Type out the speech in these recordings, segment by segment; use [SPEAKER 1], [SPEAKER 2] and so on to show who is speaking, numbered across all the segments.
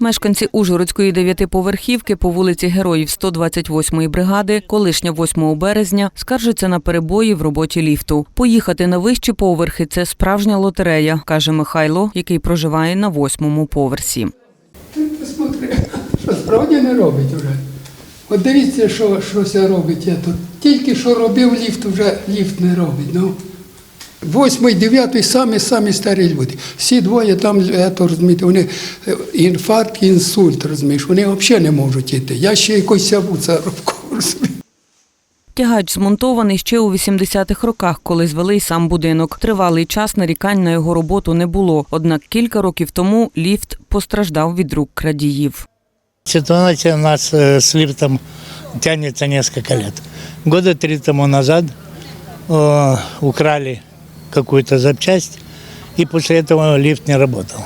[SPEAKER 1] Мешканці Ужгородської дев'ятиповерхівки по вулиці Героїв 128-ї бригади, колишня 8 березня, скаржаться на перебої в роботі ліфту. Поїхати на вищі поверхи це справжня лотерея, каже Михайло, який проживає на восьмому поверсі.
[SPEAKER 2] Посмотри, що справді не робить вже. От дивіться, що, що робить. Я тут. Тільки що робив ліфт, вже ліфт не робить. Ну. Восьмий, дев'ятий самі самі старі люди. Всі двоє там, е, то, розумієте, вони е, інфаркт, інсульт, розумієш, вони взагалі не можуть йти. Я ще якось сяву це розумієш.
[SPEAKER 1] Тягач змонтований ще у 80-х роках, коли звели й сам будинок. Тривалий час нарікань на його роботу не було. Однак кілька років тому ліфт постраждав від рук крадіїв.
[SPEAKER 3] Ситуация у нас э, с лифтом тянется несколько лет. Года три тому назад э, украли какую-то запчасть, и после этого лифт не работал.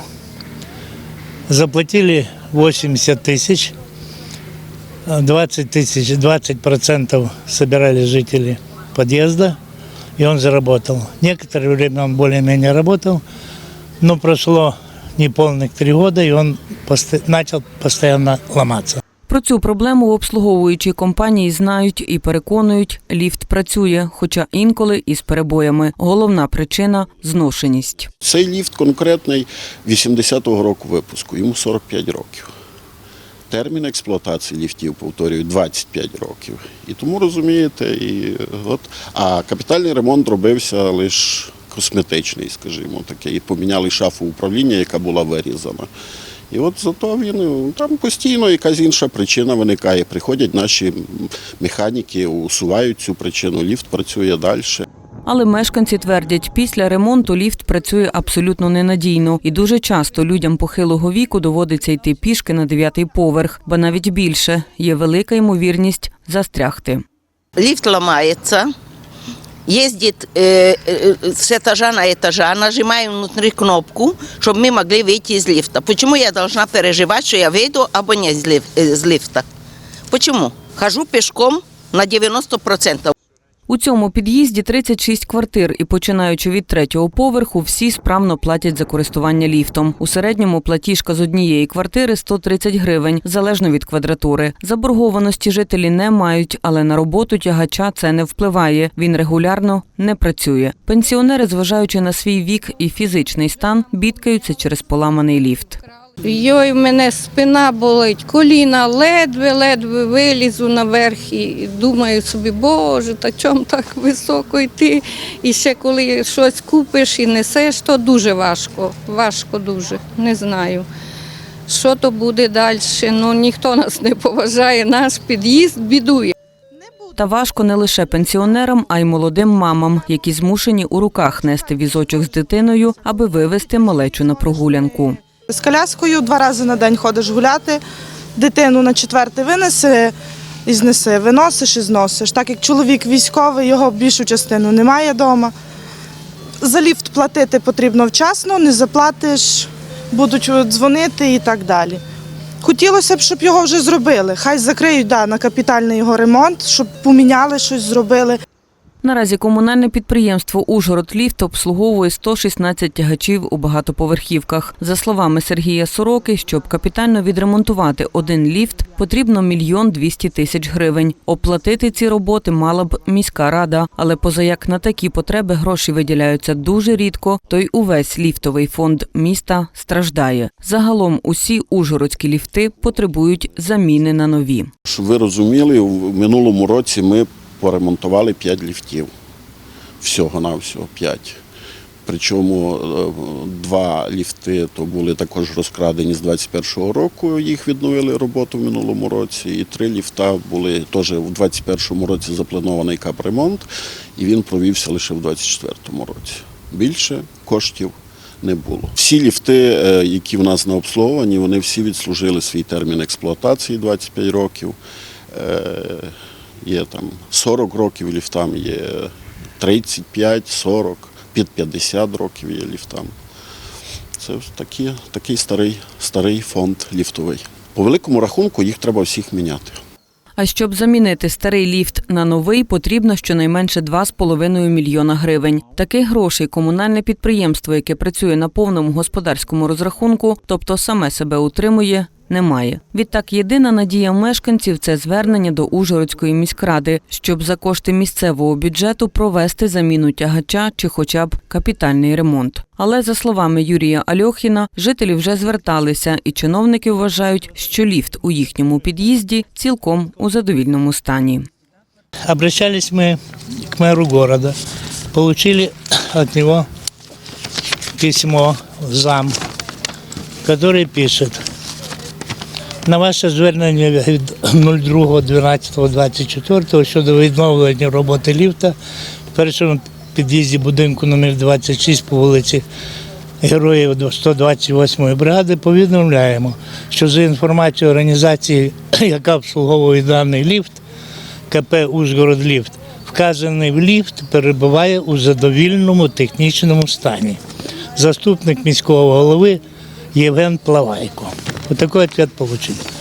[SPEAKER 3] Заплатили 80 тысяч, э, 20 тысяч, 20 процентов собирали жители подъезда, и он заработал. Некоторое время он более-менее работал, но прошло неполных три года, и он начал постоянно ломаться.
[SPEAKER 1] Про цю проблему в обслуговуючій компанії знають і переконують, ліфт працює, хоча інколи із перебоями. Головна причина зношеність.
[SPEAKER 4] Цей ліфт конкретний 80-го року випуску, йому 45 років. Термін експлуатації ліфтів, повторюю, 25 років. І тому розумієте, і от, а капітальний ремонт робився лише косметичний, скажімо таке. І поміняли шафу управління, яка була вирізана. І от зато він ну, там постійно якась інша причина виникає. Приходять наші механіки, усувають цю причину, ліфт працює далі.
[SPEAKER 1] Але мешканці твердять, після ремонту ліфт працює абсолютно ненадійно, і дуже часто людям похилого віку доводиться йти пішки на дев'ятий поверх, ба навіть більше є велика ймовірність застрягти.
[SPEAKER 5] лифт ломается, ездит э, э, с этажа на этажа, нажимаем внутри кнопку, чтобы мы могли выйти из лифта. Почему я должна переживать, что я выйду або не из лиф- э, из лифта? Почему? Хожу пешком на 90%.
[SPEAKER 1] У цьому під'їзді 36 квартир, і починаючи від третього поверху, всі справно платять за користування ліфтом. У середньому платіжка з однієї квартири 130 гривень, залежно від квадратури. Заборгованості жителі не мають, але на роботу тягача це не впливає. Він регулярно не працює. Пенсіонери, зважаючи на свій вік і фізичний стан, бідкаються через поламаний ліфт.
[SPEAKER 6] Йой, в мене спина болить, коліна ледве-ледве вилізу наверх і думаю собі, боже, та чому так високо йти? І ще коли щось купиш і несеш, то дуже важко. Важко дуже, не знаю. Що то буде далі? Ну ніхто нас не поважає, наш під'їзд бідує.
[SPEAKER 1] Та важко не лише пенсіонерам, а й молодим мамам, які змушені у руках нести візочок з дитиною, аби вивезти малечу на прогулянку.
[SPEAKER 7] З коляскою два рази на день ходиш гуляти, дитину на четвертий винеси і знеси, виносиш і зносиш. Так як чоловік військовий, його більшу частину немає вдома. За ліфт платити потрібно вчасно, не заплатиш, будуть дзвонити і так далі. Хотілося б, щоб його вже зробили. Хай закриють да, на капітальний його ремонт, щоб поміняли щось, зробили.
[SPEAKER 1] Наразі комунальне підприємство «Ужгород-Ліфт» обслуговує 116 тягачів у багатоповерхівках. За словами Сергія Сороки, щоб капітально відремонтувати один ліфт, потрібно мільйон двісті тисяч гривень. Оплатити ці роботи мала б міська рада, але позаяк на такі потреби гроші виділяються дуже рідко, то й увесь ліфтовий фонд міста страждає. Загалом усі ужгородські ліфти потребують заміни на нові.
[SPEAKER 4] Ви розуміли, в минулому році ми поремонтували 5 ліфтів. Всього на всього 5. Причому е, два ліфти то були також розкрадені з 21-го року, їх відновили роботу в минулому році. І три ліфта були теж у 21-му році запланований капремонт, і він провівся лише в 24-му році. Більше коштів не було. Всі ліфти, е, які в нас на обслуговуванні, вони всі відслужили свій термін експлуатації 25 років. Є там 40 років ліфтам, є 35, 40, під 50 років є ліфтам. Це такі, такий старий, старий фонд ліфтовий. По великому рахунку їх треба всіх міняти.
[SPEAKER 1] А щоб замінити старий ліфт на новий, потрібно щонайменше 2,5 мільйона гривень. Таких грошей комунальне підприємство, яке працює на повному господарському розрахунку, тобто саме себе утримує, немає. Відтак, єдина надія мешканців це звернення до Ужгородської міськради, щоб за кошти місцевого бюджету провести заміну тягача чи хоча б капітальний ремонт. Але за словами Юрія Альохіна, жителі вже зверталися, і чиновники вважають, що ліфт у їхньому під'їзді цілком у задовільному стані.
[SPEAKER 3] Обращались мы к мэру города, получили от него письмо в зам, который пишет. на ваше звернення від 02.12.24 щодо відновлення роботи ліфта в першому під'їзді будинку номер 26 по вулиці Героїв до 128 бригади повідомляємо, що за інформацією організації, яка обслуговує даний ліфт, КП «Ужгород-Ліфт», вказаний ліфт перебуває у задовільному технічному стані. Заступник міського голови Євген Плавайко. Отакий ответ отримав.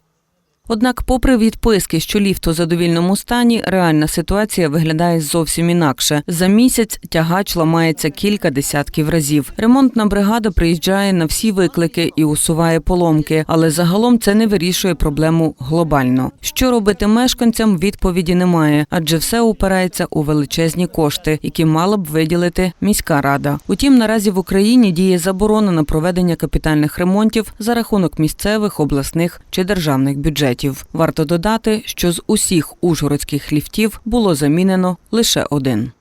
[SPEAKER 1] Однак, попри відписки, що ліфт у задовільному стані, реальна ситуація виглядає зовсім інакше. За місяць тягач ламається кілька десятків разів. Ремонтна бригада приїжджає на всі виклики і усуває поломки, але загалом це не вирішує проблему глобально. Що робити мешканцям, відповіді немає, адже все упирається у величезні кошти, які мала б виділити міська рада. Утім, наразі в Україні діє заборона на проведення капітальних ремонтів за рахунок місцевих, обласних чи державних бюджетів. Варто додати, що з усіх ужгородських ліфтів було замінено лише один.